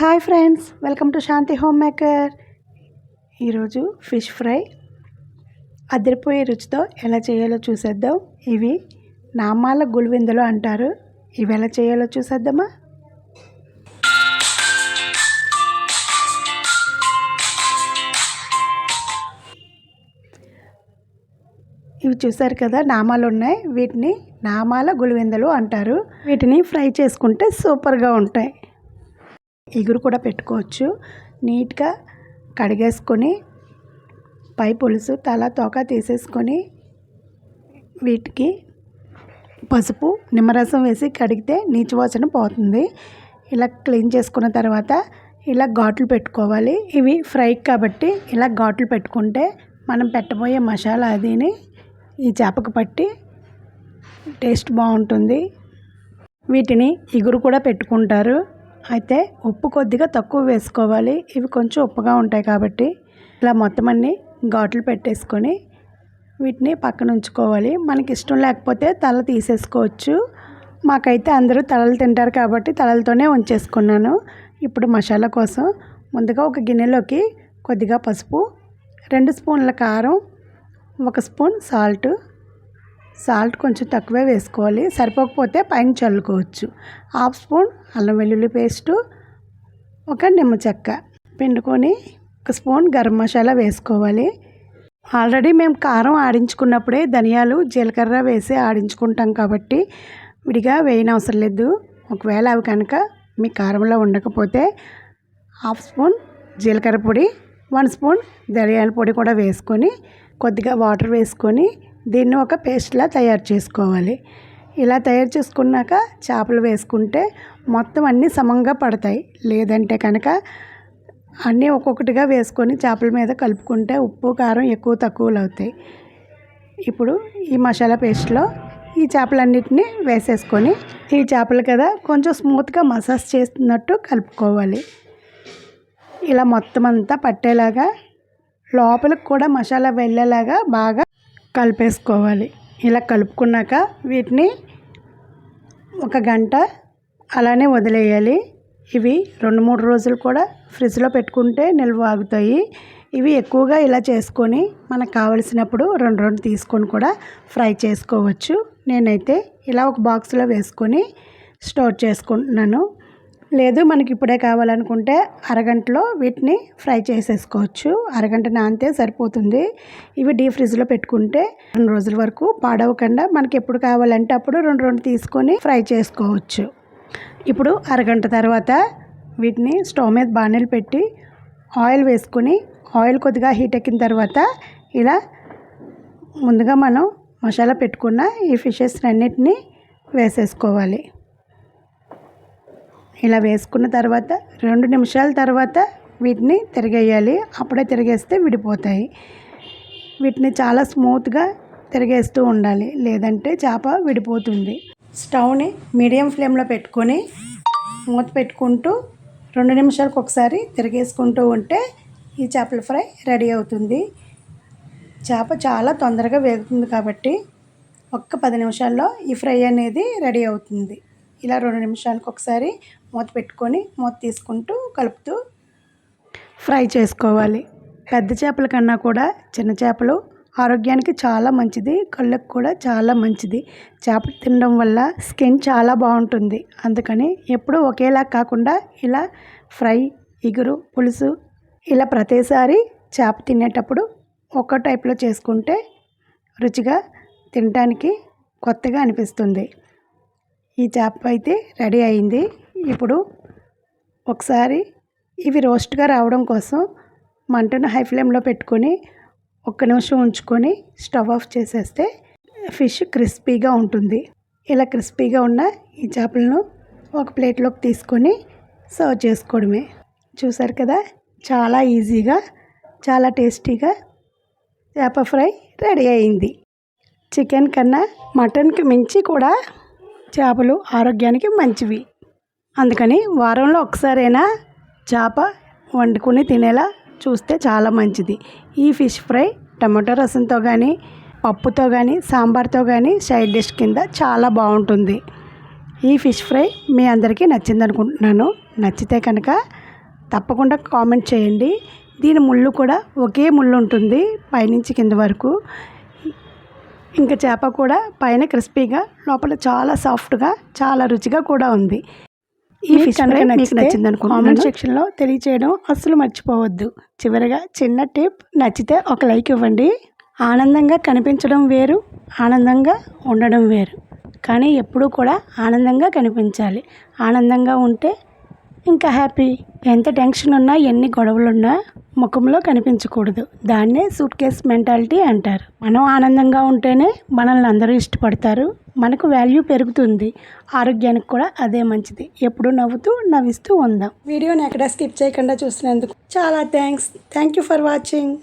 Hi friends welcome to Shanti home maker. ఈరోజు fish fry. అదిరిపోయే రుచితో ఎలా చేయాలో చూసేద్దాం. ఇవి నామాల గులివిందులు అంటారు. ఇవి ఎలా చేయాలో చూసేద్దామా? ఇవి చూసారు కదా నామాలు ఉన్నాయి. వీటిని నామాల గులివిందలు అంటారు. వీటిని ఫ్రై చేసుకుంటే సూపర్గా ఉంటాయి. ఎగురు కూడా పెట్టుకోవచ్చు. నీట్గా కడిగేసుకొని పై పులుసు తల తోక తీసేసుకొని వీటికి పసుపు నిమ్మరసం వేసి కడిగితే నీచువాసన పోతుంది. ఇలా క్లీన్ చేసుకున్న తర్వాత ఇలా ఘాట్లు పెట్టుకోవాలి. ఇవి ఫ్రై కాబట్టి ఇలా ఘాట్లు పెట్టుకుంటే మనం పెట్టబోయే మసాలా అదిని ఈ చేపకు పట్టి టేస్ట్ బాగుంటుంది. వీటిని ఇగురు కూడా పెట్టుకుంటారు. అయితే ఉప్పు కొద్దిగా తక్కువ వేసుకోవాలి. ఇవి కొంచెం ఉప్పుగా ఉంటాయి కాబట్టి ఇలా మొత్తం అన్నీ ఘాట్లు పెట్టేసుకొని వీటిని పక్కన ఉంచుకోవాలి. మనకి ఇష్టం లేకపోతే తల తీసేసుకోవచ్చు. మాకైతే అందరూ తలలు తింటారు కాబట్టి తలలతోనే ఉంచేసుకున్నాను. ఇప్పుడు మసాలా కోసం ముందుగా ఒక గిన్నెలోకి కొద్దిగా పసుపు రెండు స్పూన్ల కారం ఒక స్పూన్ సాల్ట్ సాల్ట్ కొంచెం తక్కువే వేసుకోవాలి. సరిపోకపోతే పైన చల్లుకోవచ్చు. హాఫ్ స్పూన్ అల్లం వెల్లుల్లి పేస్టు ఒక నిమ్మ చెక్క పిండుకొని ఒక స్పూన్ గరం మసాలా వేసుకోవాలి. ఆల్రెడీ మేము కారం ఆడించుకున్నప్పుడే ధనియాలు జీలకర్ర వేసి ఆడించుకుంటాం కాబట్టి విడిగా వేయనవసరం లేదు. ఒకవేళ అవి కనుక మీ కారంలో ఉండకపోతే హాఫ్ స్పూన్ జీలకర్ర పొడి వన్ స్పూన్ ధనియాల పొడి కూడా వేసుకొని కొద్దిగా వాటర్ వేసుకొని దీన్ని ఒక పేస్ట్లా తయారు చేసుకోవాలి. ఇలా తయారు చేసుకున్నాక చేపలు వేసుకుంటే మొత్తం అన్నీ సమంగా పడతాయి. లేదంటే కనుక అన్నీ ఒక్కొక్కటిగా వేసుకొని చేపల మీద కలుపుకుంటే ఉప్పు కారం ఎక్కువ తక్కువలు అవుతాయి. ఇప్పుడు ఈ మసాలా పేస్ట్లో ఈ చేపలన్నిటిని వేసేసుకొని ఈ చేపలు కదా కొంచెం స్మూత్గా మసాజ్ చేస్తున్నట్టు కలుపుకోవాలి. ఇలా మొత్తం అంతా పట్టేలాగా లోపలికి కూడా మసాలా వెళ్ళేలాగా బాగా కలిపేసుకోవాలి. ఇలా కలుపుకున్నాక వీటిని ఒక గంట అలానే వదిలేయాలి. ఇవి రెండు మూడు రోజులు కూడా ఫ్రిడ్జ్లో పెట్టుకుంటే నిల్వ ఆగుతాయి. ఇవి ఎక్కువగా ఇలా చేసుకొని మనకు కావలసినప్పుడు రెండు రెండు తీసుకొని కూడా ఫ్రై చేసుకోవచ్చు. నేనైతే ఇలా ఒక బాక్స్లో వేసుకొని స్టోర్ చేసుకుంటున్నాను. లేదు మనకి ఇప్పుడే కావాలనుకుంటే అరగంటలో వీటిని ఫ్రై చేసేసుకోవచ్చు. అరగంట నానితే సరిపోతుంది. ఇవి డీ ఫ్రిడ్జ్లో పెట్టుకుంటే రెండు రోజుల వరకు పాడవకుండా మనకి ఎప్పుడు కావాలంటే అప్పుడు రెండు రెండు తీసుకొని ఫ్రై చేసుకోవచ్చు. ఇప్పుడు అరగంట తర్వాత వీటిని స్టవ్ మీద బాణీలు పెట్టి ఆయిల్ వేసుకొని ఆయిల్ కొద్దిగా హీట్ ఎక్కిన తర్వాత ఇలా ముందుగా మనం మసాలా పెట్టుకున్న ఈ ఫిషెస్ అన్నిటినీ వేసేసుకోవాలి. ఇలా వేసుకున్న తర్వాత రెండు నిమిషాల తర్వాత వీటిని తిరిగేయాలి. అప్పుడే తిరిగేస్తే విడిపోతాయి. వీటిని చాలా స్మూత్గా తిరిగేస్తూ ఉండాలి. లేదంటే చేప విడిపోతుంది. స్టవ్ని మీడియం ఫ్లేమ్లో పెట్టుకొని మూత పెట్టుకుంటూ రెండు నిమిషాలకు ఒకసారి తిరిగేసుకుంటూ ఉంటే ఈ చేపల ఫ్రై రెడీ అవుతుంది. చేప చాలా తొందరగా వేగుతుంది కాబట్టి ఒక్క పది నిమిషాల్లో ఈ ఫ్రై అనేది రెడీ అవుతుంది. ఇలా రెండు నిమిషాలకు ఒకసారి మూత పెట్టుకొని మూత తీసుకుంటూ కలుపుతూ ఫ్రై చేసుకోవాలి. పెద్ద చేపల కన్నా కూడా చిన్న చేపలు ఆరోగ్యానికి చాలా మంచిది కళ్ళకు కూడా చాలా మంచిది. చేపలు తినడం వల్ల స్కిన్ చాలా బాగుంటుంది. అందుకని ఎప్పుడూ ఒకేలా కాకుండా ఇలా ఫ్రై ఇగురు పులుసు ఇలా ప్రతిసారి చేప తినేటప్పుడు ఒక్క టైప్లో చేసుకుంటే రుచిగా తినడానికి కొత్తగా అనిపిస్తుంది. ఈ చేప అయితే రెడీ అయింది. ఇప్పుడు ఒకసారి ఇవి రోస్ట్గా రావడం కోసం మంటను హై ఫ్లేమ్లో పెట్టుకొని ఒక్క నిమిషం ఉంచుకొని స్టవ్ ఆఫ్ చేసేస్తే ఫిష్ క్రిస్పీగా ఉంటుంది. ఇలా క్రిస్పీగా ఉన్న ఈ చేపలను ఒక ప్లేట్లోకి తీసుకొని సర్వ్ చేసుకోవడమే. చూసారు కదా? చాలా ఈజీగా చాలా టేస్టీగా చేప ఫ్రై రెడీ అయింది. చికెన్ కన్నా మటన్కి మించి కూడా చేపలు ఆరోగ్యానికి మంచివి. అందుకని వారంలో ఒకసారైనా చేప వండుకొని తినేలా చూస్తే చాలా మంచిది. ఈ ఫిష్ ఫ్రై టమాటో రసంతో కానీ పప్పుతో కానీ సాంబార్తో కానీ సైడ్ డిష్ కింద చాలా బాగుంటుంది. ఈ ఫిష్ ఫ్రై మీ అందరికీ నచ్చింది అనుకుంటున్నాను నచ్చితే కనుక తప్పకుండా కామెంట్ చేయండి. దీని ముళ్ళు కూడా ఒకే ముళ్ళు ఉంటుంది పైనుంచి కింద వరకు. ఇంకా చేప కూడా పైన క్రిస్పీగా లోపల చాలా సాఫ్ట్గా చాలా రుచిగా కూడా ఉంది. ఈ ఫిష్ ఫ్రై మీకు నచ్చింది కామెంట్ కామెంట్ సెక్షన్లో తెలియచేయడం అస్సలు మర్చిపోవద్దు. చివరిగా చిన్న టిప్ నచ్చితే ఒక లైక్ ఇవ్వండి. ఆనందంగా కనిపించడం వేరు ఆనందంగా ఉండడం వేరు. కానీ ఎప్పుడూ కూడా ఆనందంగా కనిపించాలి. ఆనందంగా ఉంటే ఇంకా హ్యాపీ. ఎంత టెన్షన్ ఉన్నా ఎన్ని గొడవలున్నా ముఖంలో కనిపించకూడదు. దాన్నే సూట్ కేస్ మెంటాలిటీ అంటారు. మనం ఆనందంగా ఉంటేనే మనల్ని అందరూ ఇష్టపడతారు. మనకు వాల్యూ పెరుగుతుంది. ఆరోగ్యానికి కూడా అదే మంచిది. ఎప్పుడు నవ్వుతూ నవ్విస్తూ ఉందాం. వీడియోని ఎక్కడ స్కిప్ చేయకుండా చూసినందుకు చాలా thanks. Thank you for watching.